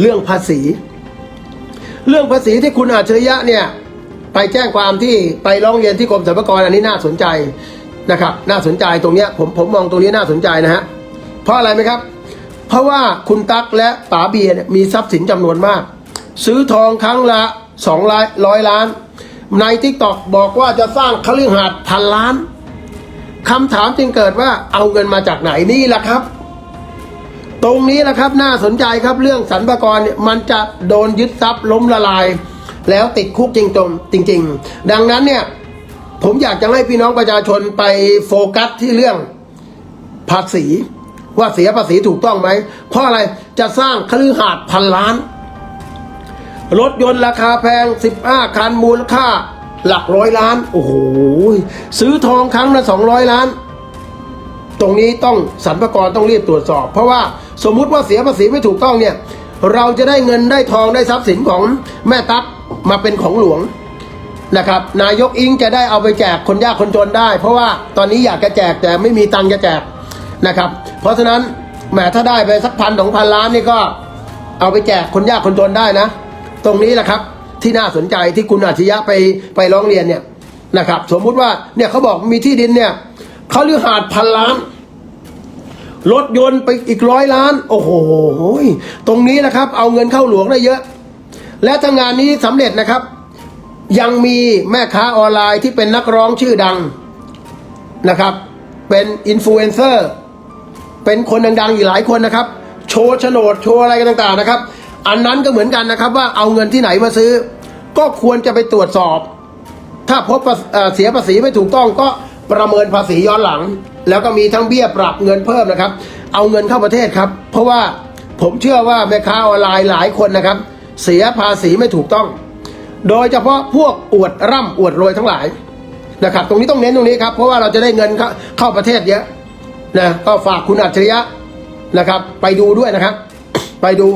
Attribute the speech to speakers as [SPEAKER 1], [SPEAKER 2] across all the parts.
[SPEAKER 1] เรื่องภาษี เรื่องภาษีที่คุณอาจฉริยะเนี่ยไปแจ้งความที่ไปร้องเรียนที่กรมสรรพากรอันนี้น่าสนใจนะครับ น่าสนใจตรงเนี้ยผมผมมองตรงนี้น่าสนใจนะฮะเพราะอะไรไหมครับ เพราะว่าคุณตั๊กและป๋าเบียร์เนี่ยมีทรัพย์สินจำนวนมาก ซื้อทองครั้งละสองร้อยร้อยล้าน ในทิกตอกบอกว่าจะสร้างคฤหาสน์พันล้านคำถามจึงเกิดว่าเอาเงินมาจากไหนนี่แหละครับ ตรงนี้นะครับน่าสนใจครับเรื่องสรรพากรเนี่ยมันจะโดนยึดทรัพย์ล้มละลาย แล้วติดคุกจริงตรงจริง ๆ ดังนั้นเนี่ยผมอยากจะให้พี่น้องประชาชนไปโฟกัสที่เรื่องภาษีว่าเสียภาษีถูกต้องไหม เพราะอะไรจะสร้างคลือหาสน์พันล้าน รถยนต์ราคาแพง 15 คันมูลค่าหลักร้อยล้าน โอ้โห ซื้อทองครั้งละ200 ล้าน ตรงนี้ต้องสรรพากรต้องรีบตรวจสอบ เพราะว่าสมมุติว่าเสียภาษีไม่ถูกต้องเนี่ยเราจะได้เงินได้ทองได้ทรัพย์สินของแม่ตั๊กมาเป็นของหลวงนะครับ นายกอิงจะได้เอาไปแจกคนยากคนจนได้ เพราะว่าตอนนี้อยากจะแจกแต่ไม่มีตังค์จะแจกนะครับ เพราะฉะนั้นแหมถ้าได้ไปสักพันสองพันล้านนี่ก็เอาไปแจกคนยากคนจนได้นะ ตรงนี้แหละครับที่น่าสนใจที่คุณอาชญะไปไปร้องเรียนเนี่ยนะครับ สมมุติว่าเนี่ยเขาบอกมีที่ดินเนี่ย เขาเลือหาดพันล้าน รถยนต์ไปอีกร้อยล้าน โอ้โห ตรงนี้นะครับ เอาเงินเข้าหลวงได้เยอะ และถ้างงานนี้สำเร็จนะครับ ยังมีแม่ค้าออนไลน์ที่เป็นนักร้องชื่อดังนะครับ เป็นอินฟลูเอนเซอร์ เป็นคนดังๆอีกหลายคนนะครับ โชว์โฉนดโชว์อะไรกันต่างๆนะครับ อันนั้นก็เหมือนกันนะครับว่าเอาเงินที่ไหนมาซื้อ ก็ควรจะไปตรวจสอบ ถ้าพบเสียภาษีไม่ถูกต้องก็ ประเมินภาษีย้อนหลัง แล้วก็มีทั้งเบี้ยปรับเงินเพิ่มนะครับ เอาเงินเข้าประเทศครับ เพราะว่าผมเชื่อว่าแม่ค้าออนไลน์หลายคนนะครับ เสียภาษีไม่ถูกต้อง โดยเฉพาะพวกอวดร่ำอวดรวยทั้งหลายนะครับ ตรงนี้ต้องเน้นตรงนี้ครับเพราะว่าเราจะได้เงินเข้าขาประเทศเยอะนะก็ฝากคุณอัจฉริยะนะครับ ไปดูด้วยนะครับ ไปดู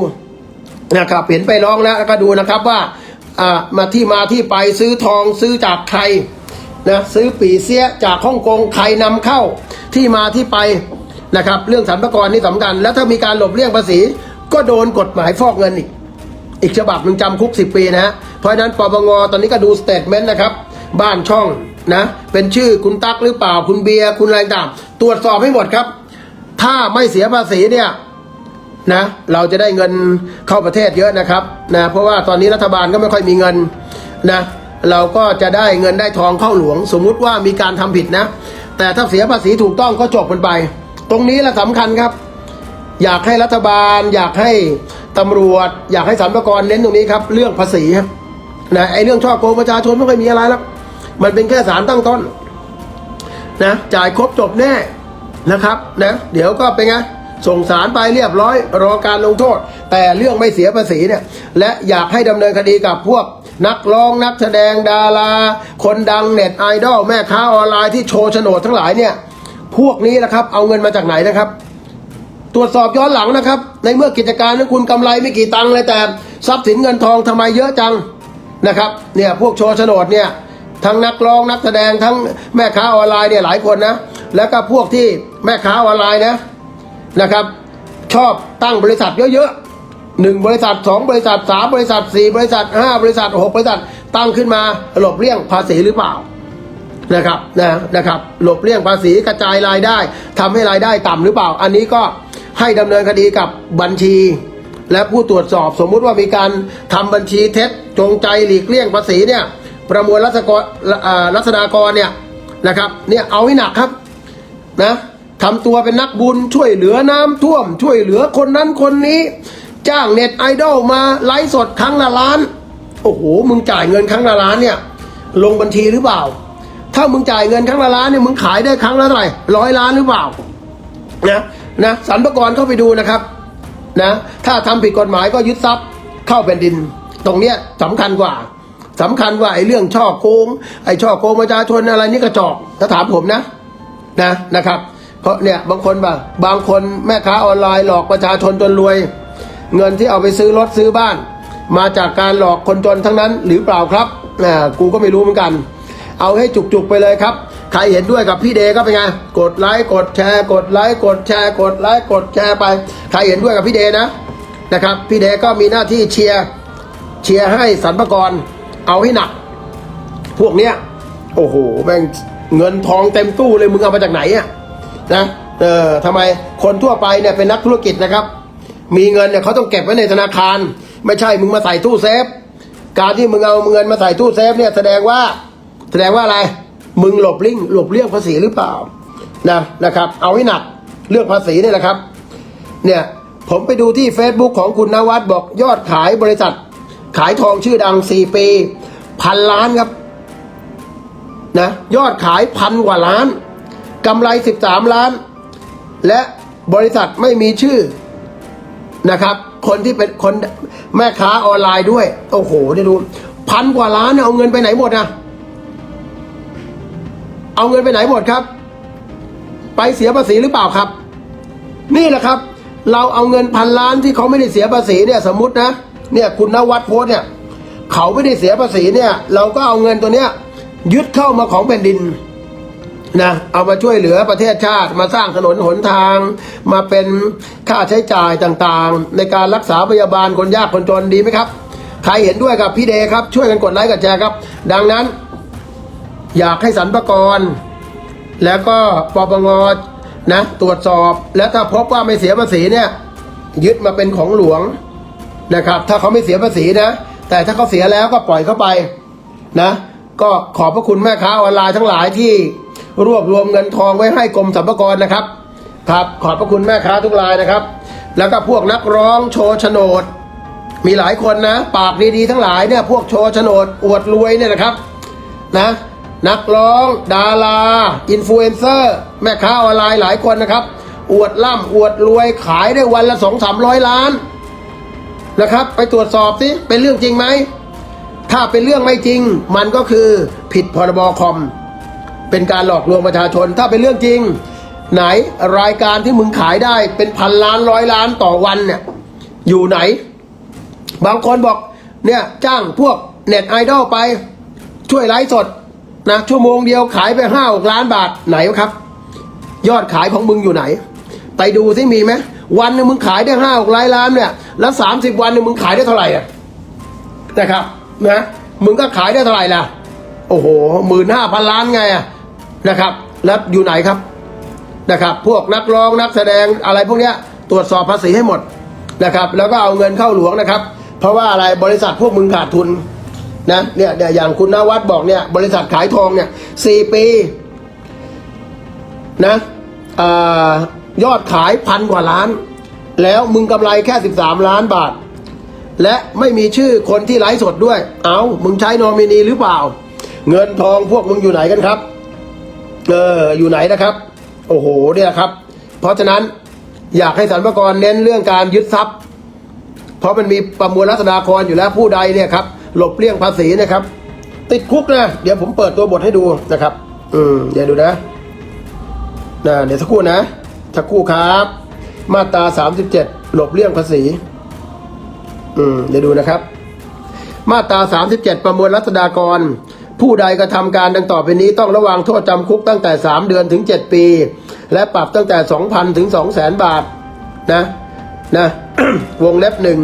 [SPEAKER 1] นะครับเห็นไปร้องแล้วแล้วก็ดูนะครับว่าอ่ามาที่มาที่ไปซื้อทองซื้อจากใคร นะซื้อปีเสียจากฮ่องกงใครนำเข้าที่มาที่ไปนะครับเรื่องสรรพากรนี่สำคัญ แล้วถ้ามีการหลบเลี่ยงภาษี ก็โดนกฎหมายฟอกเงินอีก อีกฉบับหนึ่งจำคุก 10 ปีนะฮะเพราะฉะนั้นปปงตอนนี้ก็ดูสเตทเมนต์นะครับ บ้านช่องนะเป็นชื่อคุณตั๊กหรือเปล่าคุณเบียร์คุณอะไรต่างตรวจสอบให้หมดครับ ถ้าไม่เสียภาษีเนี่ยนะเราจะได้เงินเข้าประเทศเยอะนะครับนะเพราะว่าตอนนี้รัฐบาลก็ไม่ค่อยมีเงินนะ เราก็จะได้เงินได้ทองเข้าหลวง สมมุติว่ามีการทำผิดนะ แต่ถ้าเสียภาษีถูกต้องก็จบมันไป ตรงนี้แหละสำคัญครับ อยากให้รัฐบาล อยากให้ตำรวจ อยากให้สรรพากรเน้นตรงนี้ครับ เรื่องภาษีนะไอ้เรื่องช่อโกงประชาชนไม่เคยมีอะไรแล้วมันเป็นแค่สารตั้งต้นนะจ่ายครบจบแน่นะครับนะเดี๋ยวก็เป็นไงส่งสารไปเรียบร้อยรอการลงโทษ แต่เรื่องไม่เสียภาษีเนี่ยและอยากให้ดำเนินคดีกับพวก นักร้องนักแสดงดารา คนดังเน็ตไอดอลแม่ค้าออนไลน์ที่โชว์โฉนดทั้งหลายเนี่ย พวกนี้นะครับ เอาเงินมาจากไหนนะครับ ตรวจสอบย้อนหลังนะครับ ในเมื่อกิจการนั้นคุณกำไรไม่กี่ตังค์เลยแต่ ทรัพย์สินเงินทองทำไมเยอะจังนะครับ เนี่ยพวกโชว์โฉนดเนี่ยทั้งนักร้องนักแสดงทั้งแม่ค้าออนไลน์เนี่ยหลายคนนะ แล้วก็พวกที่แม่ค้าออนไลน์นะนะครับ ชอบตั้งบริษัทเยอะๆ หนึ่งบริษัทสองบริษัทสามบริษัทสี่บริษัทห้าบริษัทหกบริษัทตั้งขึ้นมาหลบเลี่ยงภาษีหรือเปล่านะครับนะนะครับหลบเลี่ยงภาษีกระจายรายได้ทำให้รายได้ต่ำหรือเปล่า อันนี้ก็ให้ดำเนินคดีกับบัญชี และผู้ตรวจสอบสมมุติว่ามีการทำบัญชีเท็จจงใจหลีกเลี่ยงภาษีเนี่ยประมวลรัศกรรัศดากรเนี่ยนะครับเนี่ยเอาให้หนักครับนะทำตัวเป็นนักบุญช่วยเหลือน้ำท่วม ช่วยเหลือคนนั้นคนนี้ จ้างเน็ตไอดอลมาไลฟ์สดครั้งละล้าน โอ้โห มึงจ่ายเงินครั้งละล้านเนี่ย ลงบัญชีหรือเปล่า ถ้ามึงจ่ายเงินครั้งละล้านเนี่ยมึงขายได้ครั้งละเท่าไหร่ร้อยล้านหรือเปล่านะนะสรรพากรเข้าไปดูนะครับนะถ้าทำผิดกฎหมายก็ยึดทรัพย์เข้าแผ่นดิน ตรงเนี้ยสำคัญกว่าสำคัญกว่าไอ้เรื่องช่อโกงไอ้ช่อโกงประชาชนอะไรนี่กระจอกถ้าถามผมนะนะนะครับ เพราะเนี่ยบางคนแบบบางคนแม่ค้าออนไลน์หลอกประชาชนจนรวย เงินที่เอาไปซื้อรถซื้อบ้าน มาจากการหลอกคนจนทั้งนั้นหรือเปล่าครับนะกูก็ไม่รู้เหมือนกัน เอาให้จุกๆไปเลยครับ ใครเห็นด้วยกับพี่เดก็เป็นไง กดไลค์กดแชร์กดไลค์กดแชร์กดไลค์กดแชร์ไป ใครเห็นด้วยกับพี่เดนะนะครับ พี่เดก็มีหน้าที่เชียร์เชียร์ให้สรรพกรเอาให้หนัก พวกเนี้ยโอ้โหแม่งเงินทองเต็มตู้เลยมึงเอามาจากไหนอะนะเออทำไมคนทั่วไปเนี่ยเป็นนักธุรกิจนะครับ มีเงินเนี่ยเขาต้องเก็บไว้ในธนาคาร ไม่ใช่มึงมาใส่ตู้เซฟ การที่มึงเอาเงินมาใส่ตู้เซฟเนี่ยแสดงว่าแสดงว่าอะไร มึงหลบลิ่งหลบเลี่ยงภาษีหรือเปล่านะนะครับ เอาให้หนักเรื่องภาษีเนี่ยนะครับ เนี่ยผมไปดูที่ Facebook ของคุณนวัดบอกยอดขายบริษัท ขายทองชื่อดัง 4 ปี พันล้านครับนะยอดขายพันกว่าล้านกำไร 13 ล้าน และบริษัทไม่มีชื่อ นะครับ คนที่เป็นคนแม่ค้าออนไลน์ด้วย โอ้โหได้ดูพันกว่าล้านเนี่ยเอาเงินไปไหนหมดอะเอาเงินไปไหนหมดครับ ไปเสียภาษีหรือเปล่าครับ นี่แหละครับ เราเอาเงินพันล้านที่เขาไม่ได้เสียภาษีเนี่ยสมมตินะเนี่ยคุณนวัดโพสต์เนี่ย เขาไม่ได้เสียภาษีเนี่ย เราก็เอาเงินตัวเนี้ยยึดเข้ามาของแผ่นดิน นะเอามาช่วยเหลือประเทศชาติมาสร้างถนนหนทาง มาเป็นค่าใช้จ่ายต่างๆ ในการรักษาพยาบาลคนยากคนจนดีไหมครับ ใครเห็นด้วยกับพี่เดครับ ช่วยกันกดไลค์กดแชร์ครับ ดังนั้น อยากให้สรรพกร แล้วก็ปปงนะตรวจสอบแล้วถ้าพบว่าไม่เสียภาษีเนี่ยยึดมาเป็นของหลวงนะครับ ถ้าเขาไม่เสียภาษีนะ แต่ถ้าเขาเสียแล้วก็ปล่อยเข้าไปนะ ก็ขอบพระคุณแม่ค้าออนไลน์ทั้งหลายที่ รวบรวมเงินทองไว้ให้กรมสรรพากรนะครับครับขอบพระคุณแม่ค้าทุกรายนะครับ แล้วก็พวกนักร้องโชว์โฉนด มีหลายคนนะ ปากดีๆทั้งหลายเนี่ยพวกโชว์โฉนดอวดรวยเนี่ยนะครับนะนักร้องดาราอินฟลูเอนเซอร์แม่ค้าออนไลน์หลายคนนะครับ อวดล่ำอวดรวยขายได้วันละสองสามร้อยล้านนะครับ ไปตรวจสอบสิเป็นเรื่องจริงไหมถ้าเป็นเรื่องไม่จริง มันก็คือผิดพรบคอม เป็นการหลอกลวงประชาชนถ้าเป็นเรื่องจริง ไหนรายการที่มึงขายได้เป็นพันล้านร้อยล้านต่อวันเนี่ยอยู่ไหน บางคนบอกเนี่ยจ้างพวกเน็ตไอดอลไปช่วยไลฟ์สดนะชั่วโมงเดียวขายไปห้าหกล้านบาทไหนครับ ยอดขายของมึงอยู่ไหน ไปดูซิมีไหมวันหนึงมึงขายได้ห้าหกล้านล้านเนี่ยแล้วสามสิบวันหนึงมึงขายได้เท่าไหร่อะนะครับนะมึงก็ขายได้เท่าไหร่ล่ะ โอ้โหหมื่นห้าพันล้านไงอะ นะครับ แล้วอยู่ไหนครับนะครับ พวกนักร้องนักแสดงอะไรพวกเนี้ยตรวจสอบภาษีให้หมดนะครับ แล้วก็เอาเงินเข้าหลวงนะครับ เพราะว่าอะไรบริษัทพวกมึงขาดทุนนะเนี่ยเนี่ยอย่างคุณนวัดบอกเนี่ยบริษัทขายทองเนี่ยสี่ปีนะอายอดขายพันกว่าล้าน แล้วมึงกำไรแค่สิบสามล้านบาท และไม่มีชื่อคนที่ไลฟ์สดด้วย เอามึงใช้นอมินีหรือเปล่า เงินทองพวกมึงอยู่ไหนกันครับ เอออยู่ไหนนะครับ โอ้โหเนี่ยครับ เพราะฉะนั้นอยากให้สรรพากรเน้นเรื่องการยึดทรัพย์ เพราะมันมีประมวลรัษฎากรอยู่แล้วผู้ใดเนี่ยครับหลบเลี่ยงภาษีนะครับ ติดคุกนะเดี๋ยวผมเปิดตัวบทให้ดูนะครับ อืมเดี๋ยวดูนะนะเดี๋ยวสักครู่นะสักครู่ครับ มาตราสามสิบเจ็ดหลบเลี่ยงภาษี อืมเดี๋ยวดูนะครับ มาตรา37 ประมวลรัษฎากร ผู้ใดกระทำการดังต่อไปนี้ต้องระวังโทษจำคุกตั้งแต่ 3 เดือนถึง 7 ปี และปรับตั้งแต่ 2,000 ถึง 200,000 บาทนะนะวงเล็บหนึ่ง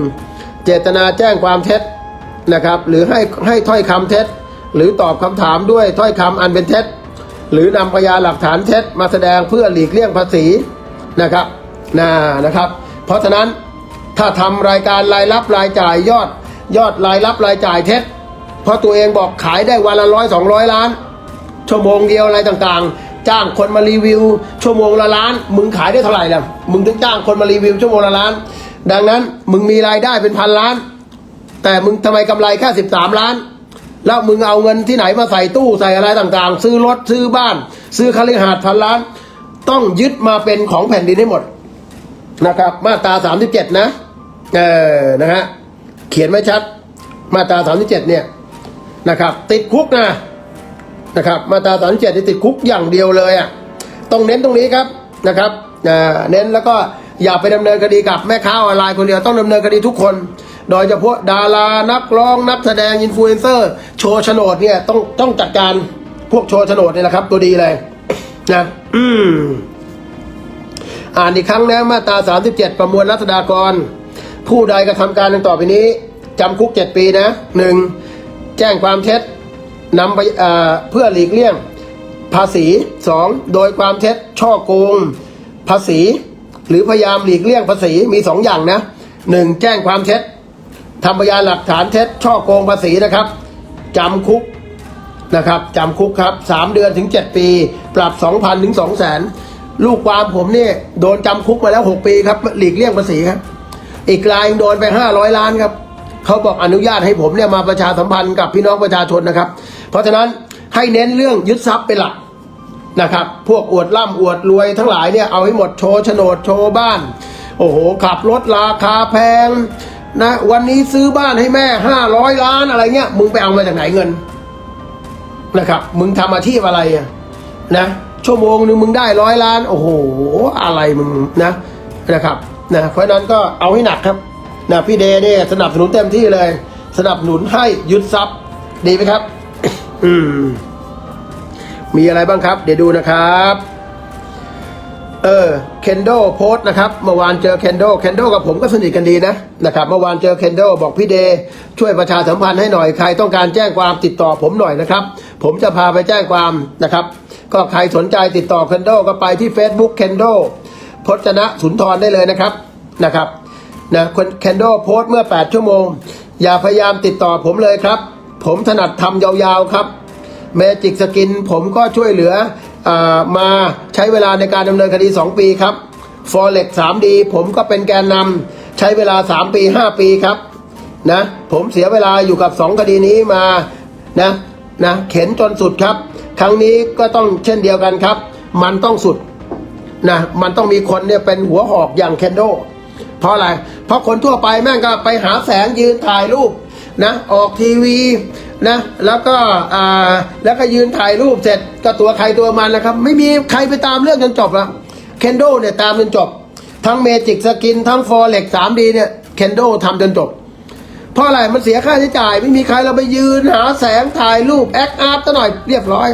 [SPEAKER 1] เจตนาแจ้งความเท็จนะครับ หรือให้ให้ถ้อยคำเท็จ หรือตอบคำถามด้วยถ้อยคำอันเป็นเท็จ หรือนำพยานหลักฐานเท็จ มาแสดงเพื่อหลีกเลี่ยงภาษีนะครับนะนะครับ เพราะฉะนั้นถ้าทำรายการรายรับรายจ่ายยอดยอดรายรับรายจ่ายเท็จ เพราะตัวเองบอกขายได้วันละร้อยสองร้อยล้าน ชั่วโมงเดียวอะไรต่างๆ จ้างคนมารีวิว ชั่วโมงละล้าน มึงขายได้เท่าไหร่ล่ะมึงถึงจ้างคนมารีวิวชั่วโมงละล้าน ดังนั้นมึงมีรายได้เป็นพันล้าน แต่มึงทำไมกำไรแค่สิบสามล้าน แล้วมึงเอาเงินที่ไหนมาใส่ตู้ใส่อะไรต่างๆ ซื้อรถซื้อบ้าน ซื้อคฤหาสน์พันล้าน ต้องยึดมาเป็นของแผ่นดินให้หมดนะครับ มาตราสามสิบเจ็ดนะเออนะฮะเขียนไว้ชัด มาตราสามสิบเจ็ดเนี่ย นะครับ ติดคุกนะนะครับ มาตราสามเจ็ดติดคุกอย่างเดียวเลยอะต้องเน้นตรงนี้ครับนะครับเน้นแล้วก็อย่าไปดำเนินคดีกับแม่ค้าออนไลน์คนเดียวต้องดำเนินคดีทุกคน โดยเฉพาะดารานักร้องนักแสดงอินฟลูเอนเซอร์โชว์โฉนดเนี่ยต้องต้องจัดการพวกโชว์โฉนดเนี่ยนะครับ ตัวดีเลยนะอืมอ่านอีกครั้งนะมาตรา 37 ประมวลรัษฎากร ผู้ใดกระทำการดังต่อไปนี้จำคุกเจ็ดปีนะหนึ่ง แจ้งความเท็จนำไปเพื่อหลีกเลี่ยง ภาษีสองโดยความเท็จช่อโกง ภาษี หรือพยายามหลีกเลี่ยงภาษีมีสองอย่างนะหนึ่งแจ้งความเท็จทำพยานหลักฐานเท็จช่อโกงภาษีนะครับจำคุกนะครับจำคุกครับสามเดือนถึงเจ็ดปี ปรับสองพันถึงสองแสนลูกความผมเนี่ยโดนจำคุกมาแล้วหกปีครับหลีกเลี่ยงภาษีครับ อีกรายโดนไปห้าร้อยล้านครับ เขาบอกอนุญาตให้ผมเนี่ยมาประชาสัมพันธ์กับพี่น้องประชาชนนะครับ เพราะฉะนั้นให้เน้นเรื่องยึดทรัพย์เป็นหลักนะครับ พวกอวดร่ำอวดรวยทั้งหลายเนี่ยเอาให้หมดโชว์โฉนดโชว์บ้าน โอ้โหขับรถราคาแพงนะวันนี้ซื้อบ้านให้แม่ห้าร้อยล้านอะไรเงี้ยมึงไปเอามาจากไหนเงินนะครับ มึงทำอาชีพอะไรนะชั่วโมงหนึ่งมึงได้ร้อยล้าน โอ้โห อะไรมึงนะนะครับนะเพราะฉะนั้นก็เอาให้หนักครับ นะพี่เดเนี่ยสนับสนุนเต็มที่เลย สนับสนุนให้ยึดทรัพย์ ดีไหมครับ อืม มีอะไรบ้างครับ เดี๋ยวดูนะครับ เออเคนโดโพสนะครับ เมื่อวานเจอเคนโดเคนโดกับผมก็สนิทกันดีนะนะครับ เมื่อวานเจอเคนโดบอกพี่เดย์ช่วยประชาสัมพันธ์ให้หน่อยใครต้องการแจ้งความติดต่อผมหน่อยนะครับ ผมจะพาไปแจ้งความนะครับ ก็ใครสนใจติดต่อเคนโดก็ไปที่ Facebook เคนโดพจนะสุนทรได้เลยนะครับนะครับ นะเคนโดโพสต์เมื่อ 8 ชั่วโมง อย่าพยายามติดต่อผมเลยครับ ผมถนัดทำยาวๆครับเมจิกสกินผมก็ช่วยเหลืออมาใช้เวลาในการดำเนินคดี 2 ปีครับ Forex 3D ผมก็เป็นแกนนำใช้เวลา 3 ปี 5 ปีครับนะผมเสียเวลาอยู่กับ 2 คดีนี้มานะนะเข็นจนสุดครับ ครั้งนี้ก็ต้องเช่นเดียวกันครับ มันต้องสุดนะมันต้องมีคนเนี่ยเป็นหัวหอกอย่างเคนโด เพราะอะไร เพราะคนทั่วไปแม่งก็ไปหาแสงยืนถ่ายรูปนะออกทีวีนะแล้วก็อ่าแล้วก็ยืนถ่ายรูปเสร็จก็ตัวใครตัวมันนะครับ ไม่มีใครไปตามเรื่องจนจบอะเคนโดเนี่ยตามจนจบ ทั้งเมจิกสกินทั้งฟอร์เร็ก 3D เนี่ยเคนโดทำจนจบ เพราะอะไรมันเสียค่าใช้จ่าย ไม่มีใครเราไปยืนหาแสงถ่ายรูปแอคอาร์ตซะหน่อยเรียบร้อย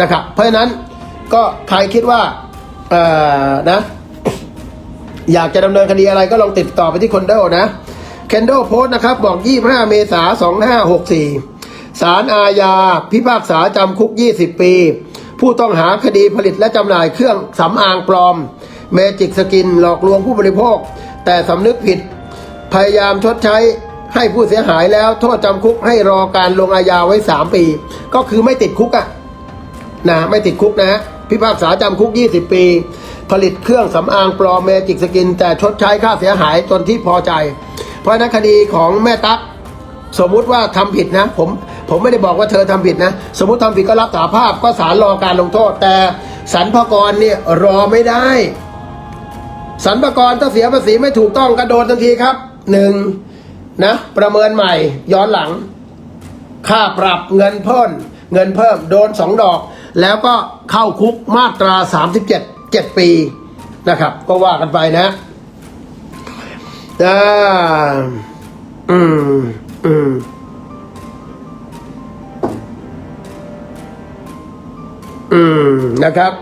[SPEAKER 1] นะครับเพราะฉะนั้นก็ใครคิดว่าเอ่อนะ อยากจะดำเนินคดีอะไรก็ลองติดต่อไปที่คอนโดนะเคนโดโพสต์นะครับ บอก 25 เมษายน2564สารอาญา พิพากษาจำคุก 20 ปี ผู้ต้องหาคดีผลิตและจำหน่ายเครื่องสำอางปลอม เมจิกสกินหลอกลวงผู้บริโภค แต่สำนึกผิด พยายามชดใช้ให้ผู้เสียหายแล้วโทษจำคุกให้รอการลงอาญาไว้ 3 ปี ก็คือไม่ติดคุกอะนะไม่ติดคุกนะฮะพิพากษาจำคุก 20 ปี ผลิตเครื่องสำอางปลอมเมจิกสกิน แต่ชดใช้ค่าเสียหายจนที่พอใจ เพราะนั้นคดีของแม่ตั๊กสมมุติว่าทำผิดนะ ผมผมไม่ได้บอกว่าเธอทำผิดนะ สมมติทำผิดก็รับสาภาพก็ศาลรอการลงโทษ แต่สรรพากรเนี่ยรอไม่ได้สรรพากรถ้าเสียภาษีไม่ถูกต้องกระโดดทันทีครับหนึ่งนะประเมินใหม่ย้อนหลัง ค่าปรับเงินเพิ่มเงินเพิ่มโดนสองดอก แล้วก็เข้าคุกมาตรา 37 7ปีนะครับ ก็ว่ากันไปนะอ่าอืมอืมอืมนะครับ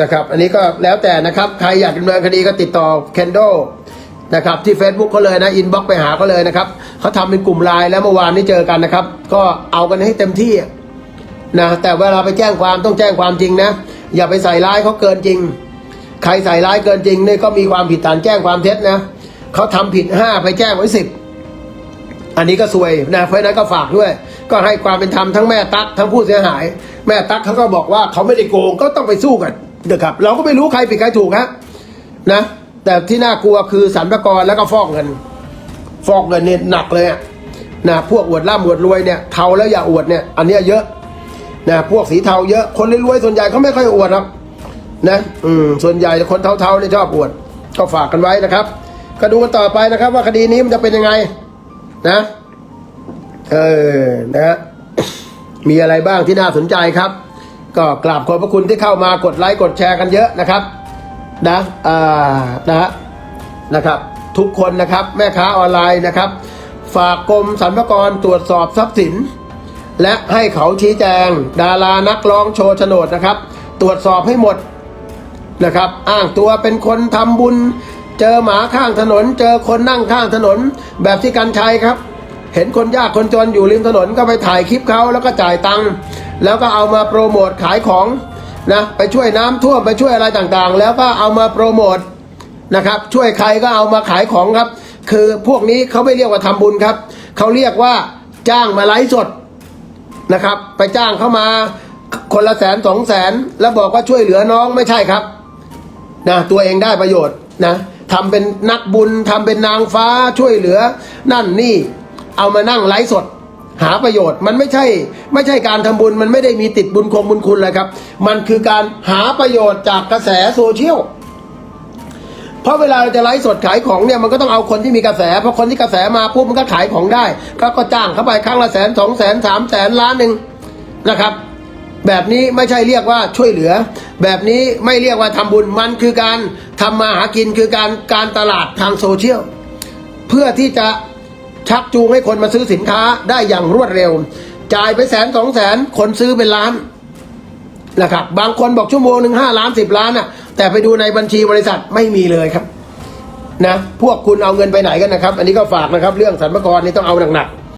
[SPEAKER 1] นะครับ อันนี้ก็แล้วแต่นะครับ ใครอยากดำเนินคดีก็ติดต่อ Kendo นะครับ ที่ Facebook เขาเลยนะอินบ็อกไปหาเขาเลยนะครับเขาทำเป็นกลุ่มไลน์แล้วเมื่อวานนี้เจอกันนะครับ ก็เอากันให้เต็มที่ นะแต่เวลาไปแจ้งความต้องแจ้งความจริงนะ อย่าไปใส่ร้ายเขาเกินจริง ใครใส่ร้ายเกินจริงนี่ก็มีความผิดฐานแจ้งความเท็จนะเขาทำผิดห้าไปแจ้งไว้สิบอันนี้ก็ซวยนะเพราะนั้นก็ฝากด้วย ก็ให้ความเป็นธรรมทั้งแม่ตั๊กทั้งผู้เสียหาย แม่ตั๊กเขาก็บอกว่าเขาไม่ได้โกงก็ต้องไปสู้กันนะครับเราก็ไม่รู้ใครผิดใครถูกฮะนะ แต่ที่น่ากลัวคือสรรพากรแล้วก็ฟอกเงิน ฟอกเงินเนี่ยหนักเลยนะพวกอวดร่ำอวดรวยเนี่ยเทาแล้วอย่าอวดเนี่ยอันเนี้ยเยอะ นะพวกสีเทาเยอะคนรวยๆส่วนใหญ่เขาไม่ค่อยอวดหรอกนะอืมส่วนใหญ่คนเทาๆเนี่ยชอบอวดก็ฝากกันไว้นะครับก็ดูกันต่อไปนะครับ ว่าคดีนี้มันจะเป็นยังไง นะเออนะฮะมีอะไรบ้างที่น่าสนใจครับ ก็กราบขอบพระคุณที่เข้ามากดไลค์กดแชร์กันเยอะนะครับ นะอ่านะฮะนะครับ ทุกคนนะครับ แม่ค้าออนไลน์นะครับ ฝากกรมสรรพากรตรวจสอบทรัพย์สิน และให้เขาชี้แจง ดารานักร้องโชว์โฉนดนะครับ ตรวจสอบให้หมดนะครับ อ้างตัวเป็นคนทำบุญ เจอหมาข้างถนน เจอคนนั่งข้างถนน แบบที่กันชัยครับ เห็นคนยากคนจนอยู่ริมถนนก็ไปถ่ายคลิปเขาแล้วก็จ่ายตังค์แล้วก็เอามาโปรโมทขายของนะไปช่วยน้ำท่วมไปช่วยอะไรต่างๆ แล้วก็เอามาโปรโมทนะครับ ช่วยใครก็เอามาขายของครับ คือพวกนี้เขาไม่เรียกว่าทำบุญครับเขาเรียกว่าจ้างมาไลฟ์สด นะครับ ไปจ้างเข้ามาคนละแสนสองแสนแล้วบอกว่าช่วยเหลือน้องไม่ใช่ครับนะตัวเองได้ประโยชน์นะทำเป็นนักบุญทำเป็นนางฟ้าช่วยเหลือ นั่นนี่เอามานั่งไลฟ์สดหาประโยชน์มันไม่ใช่ ไม่ใช่การทำบุญมันไม่ได้มีติดบุญคงบุญคุณเลยครับ มันคือการหาประโยชน์จากกระแสโซเชียล เพราะเวลาเราจะไลฟ์สดขายของเนี่ยมันก็ต้องเอาคนที่มีกระแสเพราะคนที่กระแสมาปุ๊บมันก็ขายของได้ก็ก็จ้างเข้าไปครั้งละแสนสองแสนสามแสนล้านหนึ่งนะครับ แบบนี้ไม่ใช่เรียกว่าช่วยเหลือ แบบนี้ไม่เรียกว่าทำบุญมันคือการทำมาหากินคือการการตลาดทางโซเชียลเพื่อที่จะชักจูงให้คนมาซื้อสินค้าได้อย่างรวดเร็ว จ่ายไปแสนสองแสนคนซื้อเป็นล้านนะครับบางคนบอกชั่วโมงหนึ่งห้าล้านสิบล้านอะ แต่ไปดูในบัญชีบริษัทไม่มีเลยครับ นะ พวกคุณเอาเงินไปไหนกันนะครับ อันนี้ก็ฝากนะครับ เรื่องสรรพากรนี่ต้องเอาหนักๆ